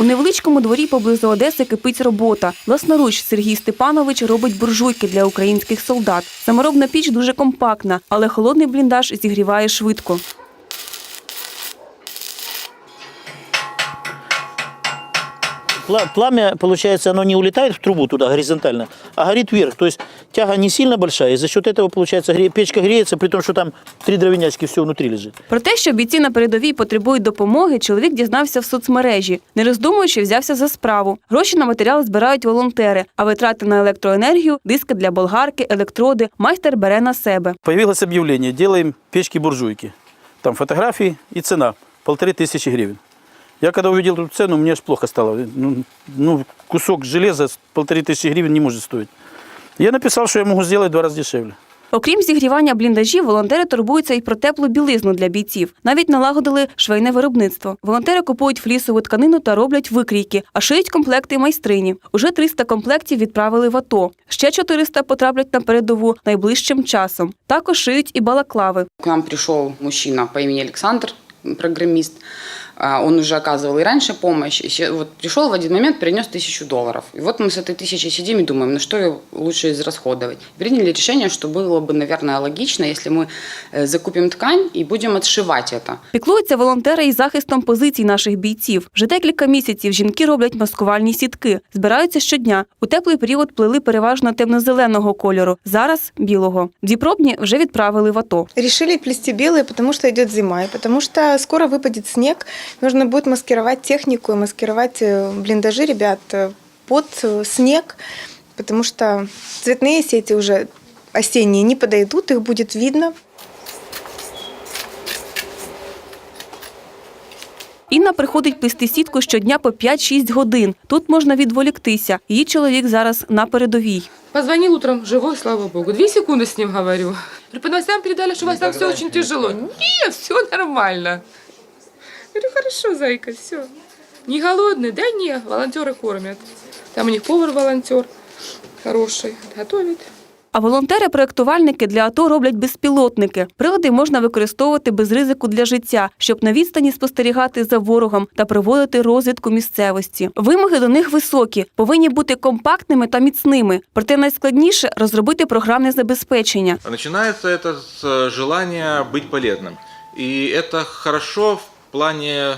У невеличкому дворі поблизу Одеси кипить робота. Власноруч Сергій Степанович робить буржуйки для українських солдат. Саморобна піч дуже компактна, але холодний бліндаж зігріває швидко. Пламя, получается, оно не улетает в трубу туда горизонтально, а горит вверх. То есть тяга не сильно большая, и за счет этого, получается, гре- печка греется, при том, что там три дровянячки все внутри лежит. Про те, що бійці на передовій потребують допомоги, чоловік дізнався в соцмережі. Не роздумуючи, взявся за справу. Гроші на матеріал збирають волонтери, а витрати на електроенергію, диски для болгарки, електроди майстер бере на себе. Появилось объявление, делаем печки-буржуйки. Там фотографии и цена, полторы тысячи гривен. Я когда увидел эту цену, мне аж плохо стало. Ну, ну, кусок железа с полторы тысячи гривен не может стоить. Я написал, что я могу сделать в два раза дешевле. Окрім зігрівання бліндажів, волонтери турбуються і про теплу білизну для бійців. Навіть налагодили швейне виробництво. Волонтери купують флісову тканину та роблять викрійки, а шиють комплекти майстрині. Уже 300 комплектів відправили в АТО. Ще 400 потраплять на передову найближчим часом. Також шиють і балаклави. К нам пришел мужчина по имени Александр, программист. А, Он уже оказывал и раньше помощь. И се- вот пришел в один момент, принес тысячу долларов. И вот мы с этой тысячей сидим и думаем, на что ее лучше израсходовать. Приняли решение, что было бы, наверное, логично, если мы э, закупим ткань и будем отшивать это. Піклуються волонтери і захистом позицій наших бійців. Вже декілька місяців жінки роблять маскувальні сітки, збираються щодня. У теплий період плели переважно темно-зеленого кольору. Зараз білого. Дві пробні вже відправили в АТО. Решили плести белые, потому что идет зима, и потому что скоро выпадет снег. Нужно будет маскировать технику и маскировать э, блиндажи ребят э, под э, снег, потому что цветные сети уже осенние не подойдут, их будет видно. Інна приходить плести сітку щодня по 5-6 годин. Тут можна відволіктися. Її чоловік зараз на передовій. Позвонил утром, живой, слава богу. Две секунды с ним говорю. Говорю, по новостям передали, что у вас там все очень тяжело. Нет, все нормально. Говорю, хорошо, зайка, все. Не голодный? Да не, волонтеры кормят. Там у них повар-волонтер хороший, готовит. А волонтери-проєктувальники для АТО роблять безпілотники. Прилади можна використовувати без ризику для життя, щоб на відстані спостерігати за ворогом та проводити розвідку місцевості. Вимоги до них високі, повинні бути компактними та міцними. Проте найскладніше розробити програмне забезпечення. Начинается это с э, желания быть полезным. И это хорошо в плане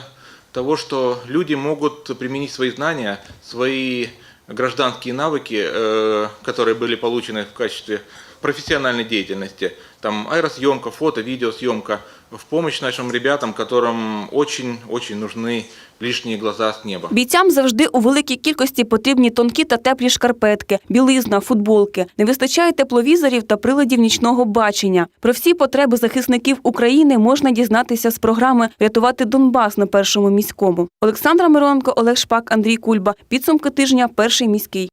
того, что люди могут применить свои знания, свои гражданские навыки, э, которые были получены в качестве профессиональной деятельности, там аэросъемка, фото, видеосъемка, в помощь нашим ребятам, которым очень-очень нужны лишние глаза с неба. Бійцям завжди у великій кількості потрібні тонкі та теплі шкарпетки, білизна, футболки. Не вистачає тепловізорів та приладів нічного бачення. Про всі потреби захисників України можна дізнатися з програми Рятувати Донбас на першому міському. Олександра Миронко, Олег Шпак, Андрій Кульба. Підсумки тижня. Перший міський.